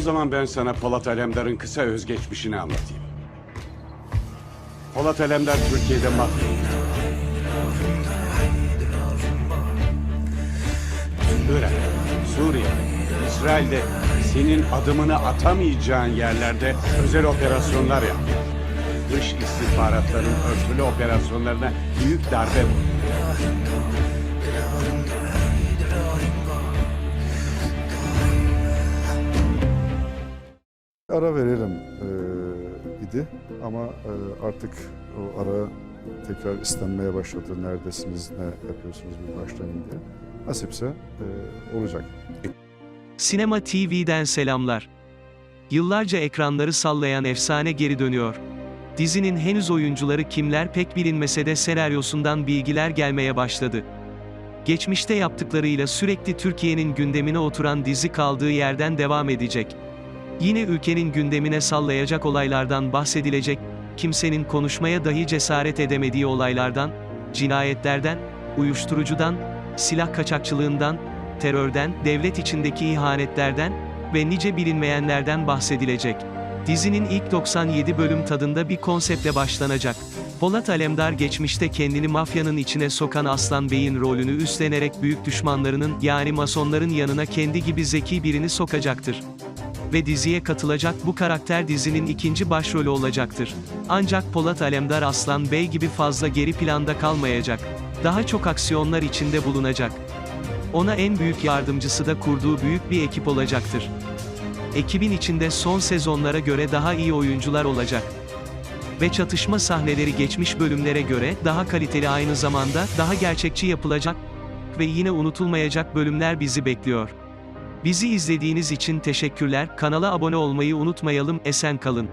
O zaman ben sana Polat Alemdar'ın kısa özgeçmişini anlatayım. Polat Alemdar Türkiye'de yönetiyor. Irak, Suriye, İsrail'de senin adımını atamayacağın yerlerde özel operasyonlar yaptı. Dış istihbaratların örtülü operasyonlarına büyük darbe vurdu. Ara verelim e, idi ama e, artık o ara tekrar istenmeye başladı. Neredesiniz, ne yapıyorsunuz bir başlayın diye. Nasipse e, olacak. Sinema TV'den selamlar. Yıllarca ekranları sallayan efsane geri dönüyor. Dizinin henüz oyuncuları kimler pek bilinmese de senaryosundan bilgiler gelmeye başladı. Geçmişte yaptıklarıyla sürekli Türkiye'nin gündemine oturan dizi kaldığı yerden devam edecek. Yine ülkenin gündemine sallayacak olaylardan bahsedilecek, kimsenin konuşmaya dahi cesaret edemediği olaylardan, cinayetlerden, uyuşturucudan, silah kaçakçılığından, terörden, devlet içindeki ihanetlerden ve nice bilinmeyenlerden bahsedilecek. Dizinin ilk 97 bölüm tadında bir konseptle başlanacak. Polat Alemdar geçmişte kendini mafyanın içine sokan Aslan Bey'in rolünü üstlenerek büyük düşmanlarının yani masonların yanına kendi gibi zeki birini sokacaktır ve diziye katılacak bu karakter dizinin ikinci başrolü olacaktır. Ancak Polat Alemdar Aslan Bey gibi fazla geri planda kalmayacak. Daha çok aksiyonlar içinde bulunacak. Ona en büyük yardımcısı da kurduğu büyük bir ekip olacaktır. Ekibin içinde son sezonlara göre daha iyi oyuncular olacak. Ve çatışma sahneleri geçmiş bölümlere göre daha kaliteli aynı zamanda daha gerçekçi yapılacak ve yine unutulmayacak bölümler bizi bekliyor. Bizi izlediğiniz için teşekkürler. Kanala abone olmayı unutmayalım. Esen kalın.